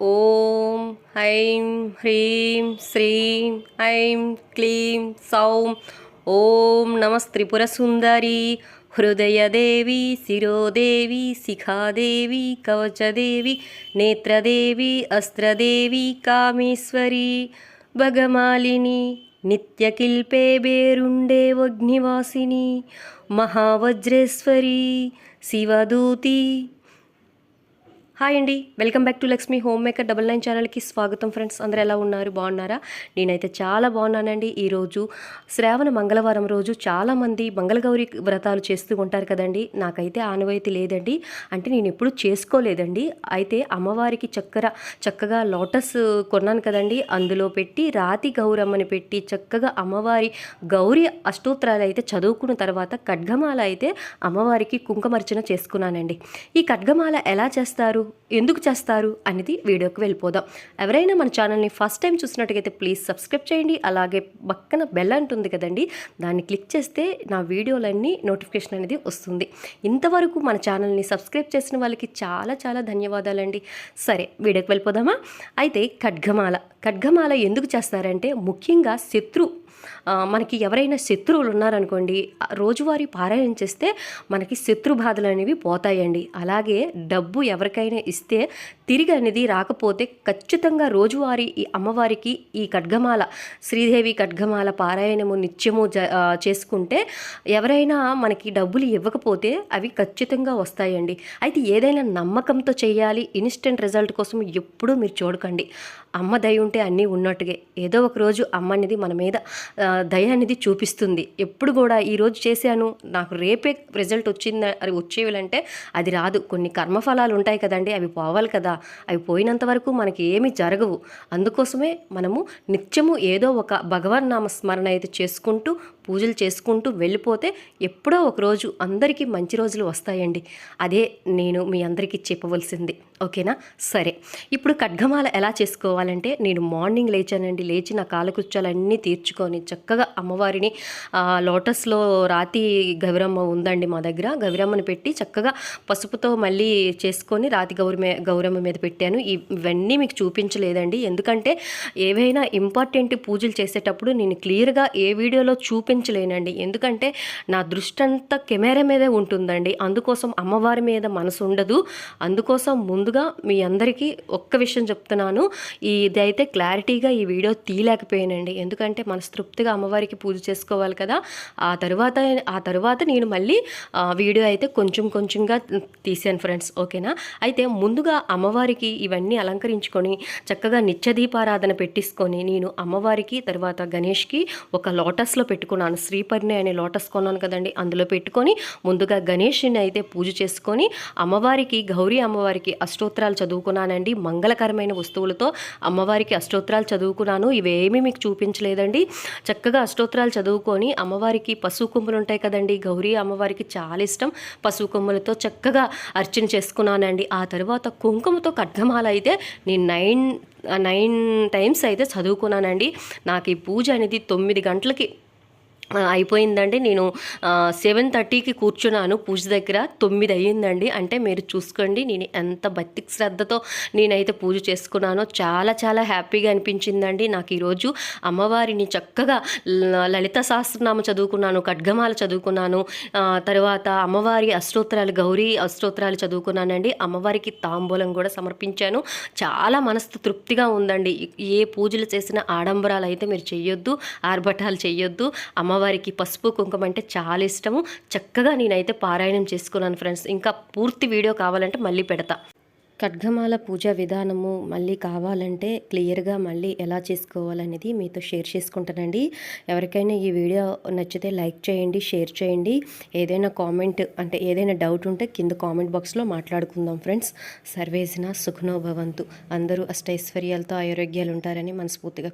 ఓం ఐం హ్రీం శ్రీం ఐం క్లీం సౌం. ఓం నమస్త్రిపురసుందరి హృదయదేవి శిరోదేవి శిఖాదేవి కవచదేవి నేత్రదేవి అస్త్రదేవి కామేశ్వరి భగమాలిని నిత్యకిల్పే బేరుండే వగ్నివాసిని మహావజ్రేశ్వరి శివదూతి హాయ్ అండి. Welcome back to Lakshmi home maker double nine ఛానల్కి స్వాగతం ఫ్రెండ్స్. అందరూ ఎలా ఉన్నారు? బాగున్నారా? నేనైతే చాలా బాగున్నానండి. ఈరోజు శ్రావణ మంగళవారం రోజు చాలామంది మంగళగౌరి వ్రతాలు చేస్తూ ఉంటారు కదండి. నాకైతే ఆనవాయితీ లేదండి. అంటే నేను ఎప్పుడు చేసుకోలేదండి. అయితే అమ్మవారికి చక్కర చక్కగా లోటస్ కొన్నాను కదండి. అందులో పెట్టి రాతి గౌరమ్మని పెట్టి చక్కగా అమ్మవారి గౌరీ అష్టోత్తరాలు అయితే చదువుకున్న తర్వాత ఖడ్గమాల అయితే అమ్మవారికి కుంకమర్చన చేసుకున్నానండి. ఈ ఖడ్గమాల ఎలా చేస్తారు? ఎందుకు చేస్తారు అనేది వీడియోకి వెళ్ళిపోదాం. ఎవరైనా మన ఛానల్ని ఫస్ట్ టైం చూసినట్టుగైతే ప్లీజ్ సబ్స్క్రైబ్ చేయండి. అలాగే పక్కన బెల్ అంటుంది కదండి దాన్ని క్లిక్ చేస్తే నా వీడియోలన్నీ నోటిఫికేషన్ అనేది వస్తుంది. ఇంతవరకు మన ఛానల్ని సబ్స్క్రైబ్ చేసిన వాళ్ళకి చాలా చాలా ధన్యవాదాలండి. సరే వీడియోకి వెళ్ళిపోదామా? అయితే ఖడ్గమాల. ఖడ్గమాల ఎందుకు చేస్తారంటే ముఖ్యంగా శత్రు మనకి ఎవరైనా శత్రువులు ఉన్నారనుకోండి రోజువారీ పారాయణ చేస్తే మనకి శత్రు బాధలు అనేవి పోతాయండి. అలాగే డబ్బు ఎవరికైనా ఇస్తే తిరిగి అనేది రాకపోతే ఖచ్చితంగా రోజువారీ ఈ అమ్మవారికి ఈ ఖడ్గమాల శ్రీదేవి ఖడ్గమాల పారాయణము నిత్యము జ చేసుకుంటే ఎవరైనా మనకి డబ్బులు ఇవ్వకపోతే అవి ఖచ్చితంగా వస్తాయండి. అయితే ఏదైనా నమ్మకంతో చేయాలి ఇన్స్టెంట్ రిజల్ట్ కోసం ఎప్పుడూ మీరు చూడకండి. అమ్మ దయ ఉంటే అన్నీ ఉన్నట్టుగా. ఏదో ఒక రోజు అమ్మ అనేది మన మీద దయ అనేది చూపిస్తుంది. ఎప్పుడు కూడా ఈరోజు చేశాను నాకు రేపే రిజల్ట్ వచ్చింది అది వచ్చేవిలంటే అది రాదు. కొన్ని కర్మఫలాలు ఉంటాయి కదండి అవి పోవాలి కదా. అవి పోయినంత వరకు మనకి ఏమీ జరగవు. అందుకోసమే మనము నిత్యము ఏదో ఒక భగవన్ నామ స్మరణ అయితే చేసుకుంటూ పూజలు చేసుకుంటూ వెళ్ళిపోతే ఎప్పుడో ఒకరోజు అందరికీ మంచి రోజులు వస్తాయండి. అదే నేను మీ అందరికీ చెప్పవలసింది. ఓకేనా? సరే. ఇప్పుడు ఖడ్గమాల ఎలా చేసుకోవాలంటే నేను మార్నింగ్ లేచానండి. లేచి నా కాలకృత్యాలన్నీ తీర్చుకొని చక్కగా అమ్మవారిని లోటస్లో రాతి గౌరమ్మ ఉందండి మా దగ్గర. గౌరమ్మని పెట్టి చక్కగా పసుపుతో మళ్ళీ చేసుకొని రాతి గౌరి గౌరమ్మ మీద పెట్టాను. ఇవన్నీ మీకు చూపించలేదండి. ఎందుకంటే ఏవైనా ఇంపార్టెంట్ పూజలు చేసేటప్పుడు నేను క్లియర్గా ఏ వీడియోలో చూపించలేనండి ఎందుకంటే నా దృష్టి అంతా కెమెరా మీదే ఉంటుందండి. అందుకోసం అమ్మవారి మీద మనసు ఉండదు. అందుకోసం ముందుగా మీ అందరికీ ఒక్క విషయం చెప్తున్నాను. ఇదైతే క్లారిటీగా ఈ వీడియో తీయలేకపోయానండి. ఎందుకంటే మనస్తృప్తిగా అమ్మవారికి పూజ చేసుకోవాలి కదా. ఆ తర్వాత ఆ తర్వాత నేను మళ్ళీ వీడియో అయితే కొంచెం కొంచెంగా తీసాను ఫ్రెండ్స్. ఓకేనా? అయితే ముందుగా అమ్మవారికి ఇవన్నీ అలంకరించుకొని చక్కగా నిత్య దీపారాధన పెట్టించుకొని నేను అమ్మవారికి తర్వాత గణేష్కి ఒక లోటస్లో పెట్టుకున్నాను. శ్రీపర్ణి అనే లోటస్ కొన్నాను కదండి. అందులో పెట్టుకొని ముందుగా గణేషుని అయితే పూజ చేసుకొని అమ్మవారికి గౌరీ అమ్మవారికి అష్టోత్తరాలు చదువుకున్నానండి. మంగళకరమైన వస్తువులతో అమ్మవారికి అష్టోత్తరాలు చదువుకున్నాను. ఇవేమీ మీకు చూపించలేదండి. చక్కగా అష్టోత్తరాలు చదువుకొని అమ్మవారికి పశు కొమ్ములు ఉంటాయి కదండి. గౌరీ అమ్మవారికి చాలా ఇష్టం. పశువు కొమ్ములతో చక్కగా అర్చన చేసుకున్నానండి. ఆ తర్వాత కుంకుమతో ఖడ్గమాల అయితే నేను నైన్ నైన్ టైమ్స్ అయితే చదువుకున్నానండి. నాకు ఈ పూజ అనేది తొమ్మిది గంటలకి అయిపోయిందండి. నేను సెవెన్ థర్టీకి కూర్చున్నాను. పూజ దగ్గర తొమ్మిది అయ్యిందండి. అంటే మీరు చూసుకోండి నేను ఎంత భక్తి శ్రద్ధతో నేనైతే పూజ చేసుకున్నానో చాలా చాలా హ్యాపీగా అనిపించిందండి. నాకు ఈరోజు అమ్మవారిని చక్కగా లలిత సహస్రనామ చదువుకున్నాను ఖడ్గమాల చదువుకున్నాను. తర్వాత అమ్మవారి అష్టోత్తరాలు గౌరీ అష్టోత్తరాలు చదువుకున్నానండి. అమ్మవారికి తాంబూలం కూడా సమర్పించాను. చాలా మనసు తృప్తిగా ఉందండి. ఏ పూజలు చేసిన ఆడంబరాలు అయితే మీరు చెయ్యొద్దు ఆర్భటాలు చెయ్యొద్దు అమ్మవారికి పసుపు కుంకుమ అంటే చాలా ఇష్టము. చక్కగా నేనైతే పారాయణం చేసుకున్నాను ఫ్రెండ్స్. ఇంకా పూర్తి వీడియో కావాలంటే మళ్ళీ పెడతా. ఖడ్గమాల పూజా విధానము మళ్ళీ కావాలంటే క్లియర్గా మళ్ళీ ఎలా చేసుకోవాలనేది మీతో షేర్ చేసుకుంటానండి. ఎవరికైనా ఈ వీడియో నచ్చితే లైక్ చేయండి షేర్ చేయండి. ఏదైనా కామెంట్ అంటే ఏదైనా డౌట్ ఉంటే కింద కామెంట్ బాక్స్లో మాట్లాడుకుందాం ఫ్రెండ్స్. సర్వేసిన సుఖనోభవంతు అందరూ అష్టైశ్వర్యాలతో ఆరోగ్యాలు ఉంటారని మనస్ఫూర్తిగా